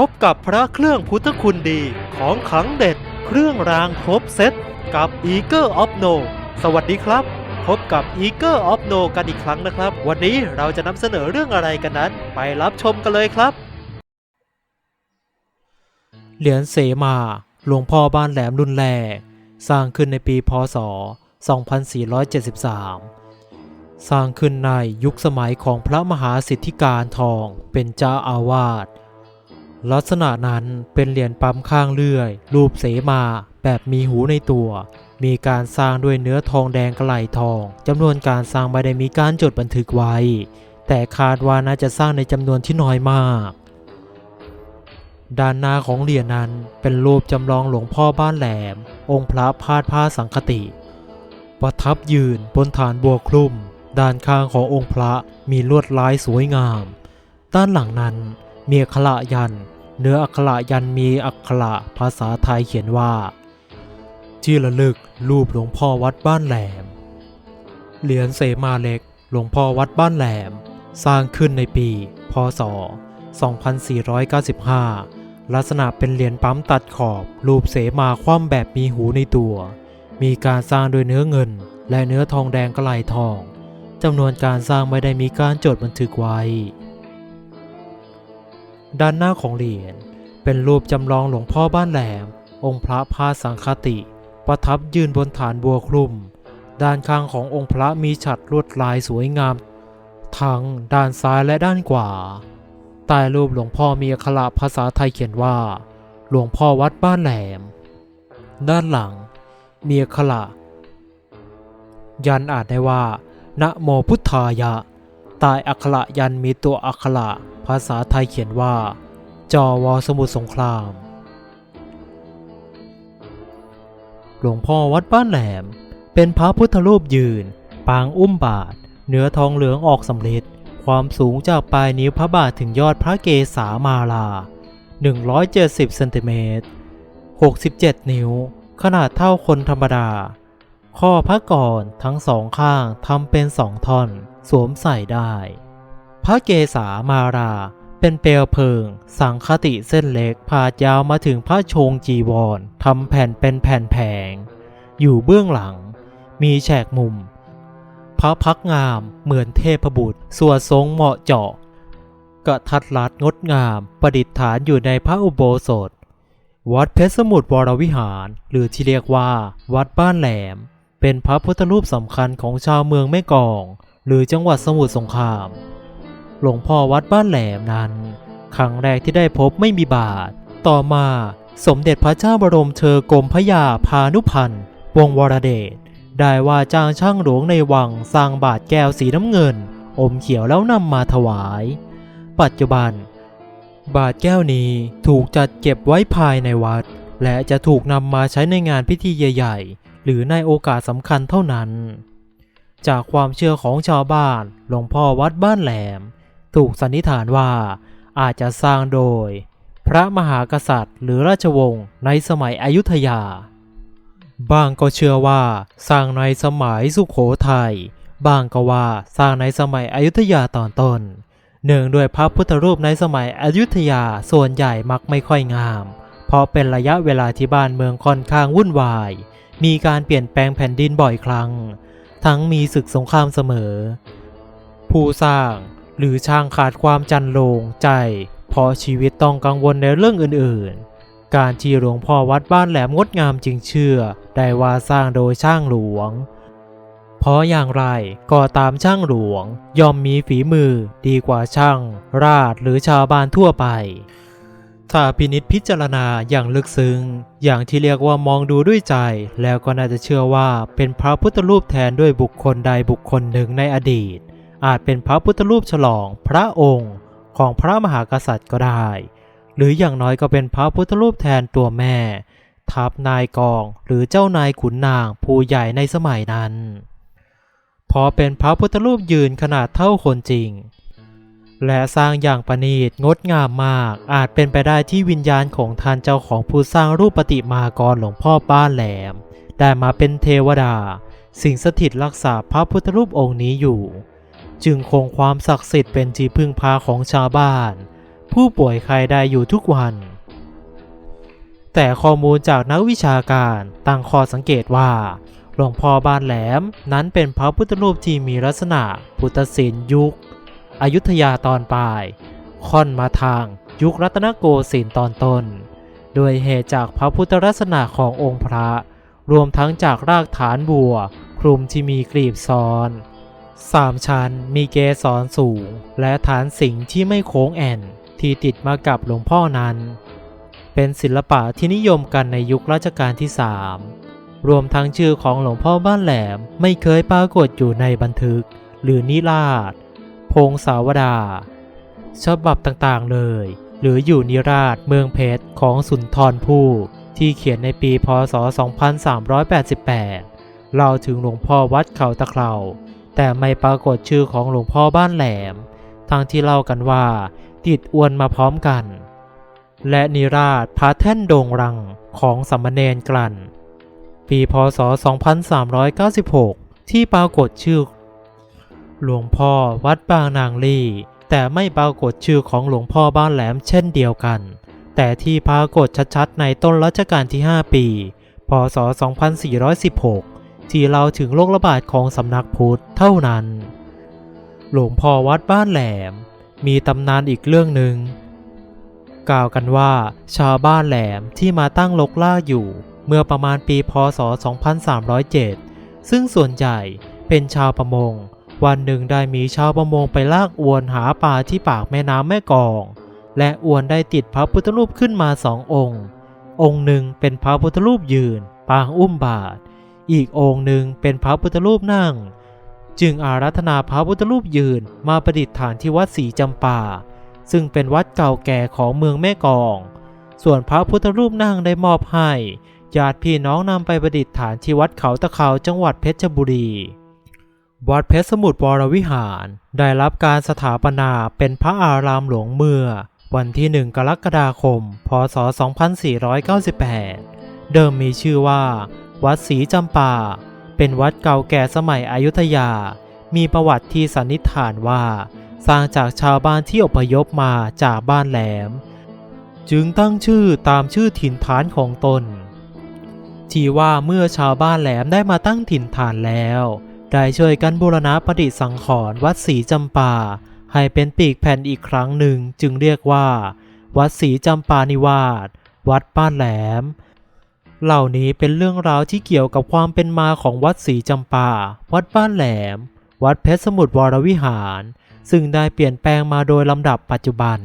พบกับพระเครื่องพุทธคุณดีของขังเด็ด เครื่องรางครบเซตกับ Eager of No สวัสดีครับ พบกับ Eager of No กันอีกครั้งนะครับ วันนี้เราจะนำเสนอเรื่องอะไรกันนั้น ไปรับชมกันเลยครับ เหรียญเสมา หลวงพ่อบ้านแหลมรุนแรงสร้างขึ้นในปีพศ 2473สร้างขึ้นในยุคสมัยของพระมหาสิทธิการทองเป็นเจ้าอาวาส ลักษณะนั้นเป็นเหรียญปั๊มข้างเลื่อย รูปเสมา แบบมีหูในตัว มีการสร้างด้วยเนื้อทองแดงกระไหลทองจำนวนการสร้างไม่ได้มีการจดบันทึกไว้ แต่คาดว่าน่าจะสร้างในจำนวนที่น้อยมาก ด้านหน้าของเหรียญนั้นเป็นรูปจำลองหลวงพ่อบ้านแหลม องค์พระพาดผ้าสังคติ ประทับยืนบนฐานบัวคลุมด้านข้างขององค์พระมีลวดลายสวยงาม ด้านหลังนั้นมีอักขระยัน เนื้ออักขระยันมีอักขระภาษาไทยเขียนว่า ที่ระลึกรูปหลวงพ่อวัดบ้านแหลม เหรียญเสมาเล็กหลวงพ่อวัดบ้านแหลม สร้างขึ้นในปี พศ 2495 ลักษณะเป็นเหรียญปั๊มตัดขอบรูปเสมาคว่ำแบบมีหูในตัว มีการสร้างโดยเนื้อเงิน และเนื้อทองแดงกระไหลทองจำนวนการสร้างไม่ได้มีการจดบันทึกไว้ ด้านหน้าของเหรียญเป็นรูปจำลองหลวงพ่อบ้านแหลม องค์พระพาสังคติ ประทับยืนบนฐานบัวคลุม ด้านข้างขององค์พระมีฉัตรลวดลายสวยงาม ทั้งด้านซ้ายและด้านขวาใต้รูปหลวงพ่อมีอักขระภาษาไทยเขียนว่า หลวงพ่อวัดบ้านแหลม ด้านหลัง มีอักขระยันอ่านได้ว่า นะโมพุทธายะ ใต้อักขระยันมีตัวอักขระภาษาไทยเขียนว่า จอวอสมุทรสงคราม หลวงพ่อวัดบ้านแหลม เป็นพระพุทธรูปยืน ปางอุ้มบาท เนื้อทองเหลืองออกสำริดความสูงจากปลายนิ้วพระบาทถึงยอดพระเกศามาลา 170เซนติเมตร67 นิ้ว ขนาดเท่าคนธรรมดา ข้อพระก่อนทั้งสองข้างทำเป็นสองท่อน สวมใส่ได้ พระเกศามารา เป็นเปลวเพลิง สังคติเส้นเล็กพาดยาวมาถึงพระชงจีวรทำแผ่นเป็นแผ่นแผง อยู่เบื้องหลัง มีแฉกมุม พระพักงามเหมือนเทพบุตรสวดทรงเหมาะเจาะกระทัดรัดงดงามประดิษฐานอยู่ในพระอุโบสถ วัดเพชรสมุทรวรวิหาร หรือที่เรียกว่า วัดบ้านแหลม เป็นพระพุทธรูปสำคัญของชาวเมืองแม่กอง หรือจังหวัดสมุทรสงคราม หลวงพ่อวัดบ้านแหลมนั้น ครั้งแรกที่ได้พบไม่มีบาท ต่อมาสมเด็จพระเจ้าบรมเธอกรมพระยาพานุพันธ์วงวรเดชได้ว่าจ้างช่างหลวงในวังสร้างบาทแก้วสีน้ำเงิน อมเขียวแล้วนำมาถวาย ปัจจุบัน บาทแก้วนี้ถูกจัดเก็บไว้ภายในวัด และจะถูกนำมาใช้ในงานพิธีใหญ่ ๆ หรือในโอกาสสำคัญเท่านั้น จากความเชื่อของชาวบ้านหลวงพ่อวัดบ้านแหลม ถูกสันนิษฐานว่าอาจจะสร้างโดย พระมหากษัตริย์ หรือราชวงศ์ในสมัยอยุธยา บางก็เชื่อว่าสร้างในสมัยสุขโขทัยบางก็ว่าสร้างในสมัยอยุธยาตอนต้นเนื่องด้วยพระพุทธรูปในสมัยอยุธยาส่วนใหญ่มักไม่ค่อยงาม เพราะเป็นระยะเวลาที่บ้านเมืองค่อนข้างวุ่นวาย มีการเปลี่ยนแปลงแผ่นดินบ่อยครั้ง ทั้งมีศึกสงครามเสมอ ผู้สร้างหรือช่างขาดความจันโลงใจ เพราะชีวิตต้องกังวลในเรื่องอื่นๆ การที่หลวงพ่อวัดบ้านแหลมงดงามจึงเชื่อ ได้ว่าสร้างโดยช่างหลวง เพราะอย่างไรก็ตามช่างหลวง ย่อมมีฝีมือดีกว่าช่าง ราชหรือชาวบ้านทั่วไป ถ้าพินิษพิจารณาอย่างลึกซึ้ง อย่างที่เรียกว่ามองดูด้วยใจ แล้วก็น่าจะเชื่อว่าเป็นพระพุทธรูปแทนด้วยบุคคลใดบุคคลหนึ่งในอดีต อาจเป็นพระพุทธรูปฉลองพระองค์ของพระมหากษัตริย์ก็ได้ หรืออย่างน้อยก็เป็นพระพุทธรูปแทนตัวแม่ ทับนายกองหรือเจ้านายขุนนางผู้ใหญ่ในสมัยนั้น พอเป็นพระพุทธรูปยืนขนาดเท่าคนจริง และสร้างอย่างประณีตงดงามมาก อาจเป็นไปได้ที่วิญญาณของท่านเจ้าของผู้สร้างรูปปฏิมากรหลวงพ่อบ้านแหลม ได้มาเป็นเทวดา สิ่งสถิตรักษาพระพุทธรูปองค์นี้อยู่ จึงคงความศักดิ์สิทธิ์เป็นที่พึ่งพาของชาวบ้าน ผู้ป่วยใครได้อยู่ทุกวัน แต่ข้อมูลจากนักวิชาการตั้งข้อสังเกตว่าหลวงพ่อบ้านแหลมนั้นเป็นพระพุทธรูปที่มีลักษณะพุทธศิลป์ยุค อยุธยาตอนปลาย ค่อนมาทางยุครัตนโกสินทร์ตอนต้น โดยเหตุจากพระพุทธลักษณะขององค์พระ รวมทั้งจากรากฐานบัว คลุมที่มีกลีบซ้อนสามชั้นมีเกสรสูง และฐานสิงที่ไม่โค้งแอ่นที่ติดมากับหลวงพ่อนั้น เป็นศิลปะที่นิยมกันในยุครัชกาลที่สามรวมทั้งชื่อของหลวงพ่อบ้านแหลมไม่เคยปรากฏอยู่ในบันทึก หรือนิราศ พงศาวดา ฉบับต่างๆเลย หรืออยู่นิราชเมืองเพชรของสุนทรภู่ที่เขียนในปีพศ 2388เล่าถึงหลวงพ่อวัดเขาตะเคราแต่ไม่ปรากฏชื่อของหลวงพ่อบ้านแหลม ทั้งที่เล่ากันว่า ติดอวนมาพร้อมกัน และนิราชพระแท่นโด่งรังของสามเณรกลั่น ปีพศ 2396 ที่ปรากฏชื่อ หลวงพ่อวัดบางนางลีแต่ไม่ปรากฏชื่อของหลวงพ่อบ้านแหลมเช่นเดียวกัน แต่ที่ปรากฏชัดๆในต้นรัชกาลที่ 5 ปี พศ 2416 ที่เล่าถึงโรคระบาดของสำนักพุทธเท่านั้น หลวงพ่อวัดบ้านแหลม มีตำนานอีกเรื่องหนึ่งกล่าวกันว่า ชาวบ้านแหลมที่มาตั้งลกล่าอยู่ เมื่อประมาณปีพศ 2307 ซึ่งส่วนใหญ่เป็นชาวประมง วันหนึ่งได้มีชาวประมงไปลากอวนหาปลาที่ปากแม่น้ำแม่กอง และอวนได้ติดพระพุทธรูปขึ้นมาสององค์ องค์หนึ่งเป็นพระพุทธรูปยืน ปางอุ้มบาท อีกองค์หนึ่งเป็นพระพุทธรูปนั่ง จึงอารัธนาพระพุทธรูปยืนมาประดิษฐานที่วัดศรีจำปา ซึ่งเป็นวัดเก่าแก่ของเมืองแม่กอง ส่วนพระพุทธรูปนั่งได้มอบให้ญาติพี่น้องนำไปประดิษฐานที่วัดเขาตะเขาจังหวัดเพชรบุรี วัดเพชรสมุทรวรวิหาร ได้รับการสถาปนาเป็นพระอารามหลวงเมื่อ วันที่ 1 กรกฎาคม พศ 2498 เดิมมีชื่อว่า วัดศรีจำปา เป็นวัดเก่าแก่สมัยอยุธยา มีประวัติที่สันนิษฐานว่า สร้างจากชาวบ้านที่อพยพมาจากบ้านแหลม จึงตั้งชื่อตามชื่อถิ่นฐานของตนที่ว่าเมื่อชาวบ้านแหลมได้มาตั้งถิ่นฐานแล้ว ได้ช่วยกันบูรณะประดิสังขรณ์วัดศรีจำปา ให้เป็นปีกแผ่นอีกครั้งหนึ่งจึงเรียกว่า วัดศรีจำปานิวาสวัดบ้านแหลม เหล่านี้เป็นเรื่องราวที่เกี่ยวกับความเป็นมาของวัดศรีจำปา วัดบ้านแหลม วัดเพชรสมุทรวรวิหาร ซึ่งได้เปลี่ยนแปลงมาโดยลำดับปัจจุบัน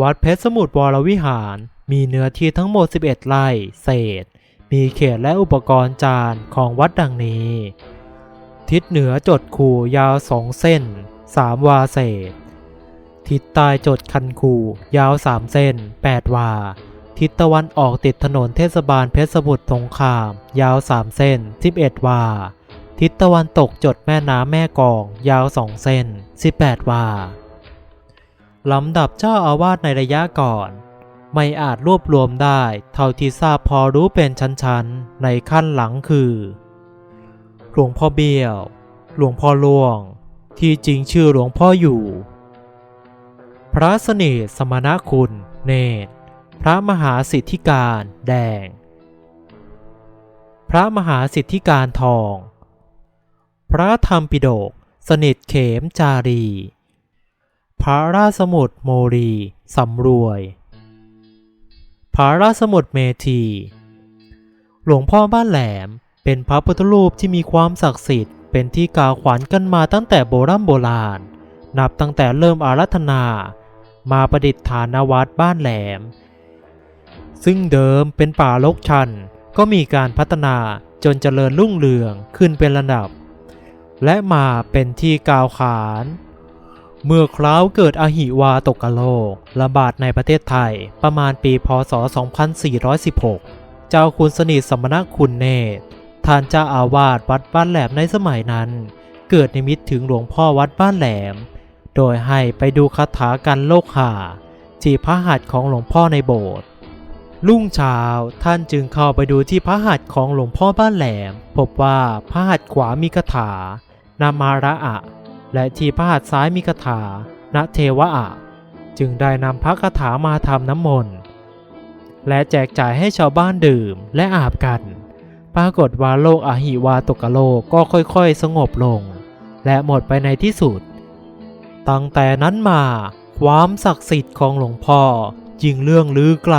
วัดเพชรสมุทรวรวิหารมีเนื้อที่ทั้งหมด 11 ไร่เศษ มีเขตและอุปกรณ์จานของวัดดังนี้ ทิศเหนือจดคูยาวสองเส้น3วาเศษ ทิศใต้จดคันคูยาว3เส้น8วา ทิศตะวันออกติดถนนเทศบาลเพชรสมุทรสงคราม ยาว3เส้น11วา ทิศตะวันตกจดแม่น้ำแม่กอง ยาว2เส้น18วาลำดับเจ้าอาวาสในระยะก่อน ไม่อาจรวบรวมได้ เท่าที่ทราบพอรู้เป็นชั้นๆ ในขั้นหลังคือ หลวงพ่อเบี้ยว หลวงพ่อหลวง ที่จริงชื่อหลวงพ่ออยู่ พระสนิทสมณคุณ เนตร พระมหาสิทธิการแดง พระมหาสิทธิการทอง พระธรรมปิฎกสนิทเขมจารี พระราสมุดโมรีสำรวย พระราชสมุดเมธี หลวงพ่อบ้านแหลมเป็นพระพุทธรูปที่มีความศักดิ์สิทธิ์เป็นที่กล่าวขวัญกันมาตั้งแต่โบราณโบราณ นับตั้งแต่เริ่มอารัธนา มาประดิษฐานวัดบ้านแหลม ซึ่งเดิมเป็นป่ารกชัน ก็มีการพัฒนาจนเจริญรุ่งเรืองขึ้นเป็นระดับ และมาเป็นที่กล่าวขาน เมื่อคราวเกิดอหิวาตกกะโลกระบาดในประเทศไทยประมาณปีพศ 2416 เจ้าคุณสนิทสมณคุณเนตรท่านเจ้าอาวาสวัดบ้านแหลมในสมัยนั้น เกิดนิมิตถึงหลวงพ่อวัดบ้านแหลม โดยให้ไปดูคาถากันโลกหาที่พระหัตถ์ของหลวงพ่อในโบสถ์รุ่งเช้าท่านจึงเข้าไปดูที่พระหัตถ์ของหลวงพ่อบ้านแหลม พบว่าพระหัตถ์ขวามีคาถานามาระอะ และที่พระหัตถ์ซ้ายมีคาถานะเทวะอะจึงได้นำพระคาถามาทำน้ำมนต์ และแจกจ่ายให้ชาวบ้านดื่มและอาบกัน ปรากฏว่าโลกอหิวาตกโลกก็ค่อยๆ สงบลง และหมดไปในที่สุด ตั้งแต่นั้นมาความศักดิ์สิทธิ์ของหลวงพ่อยิ่งเรื่องลือไกล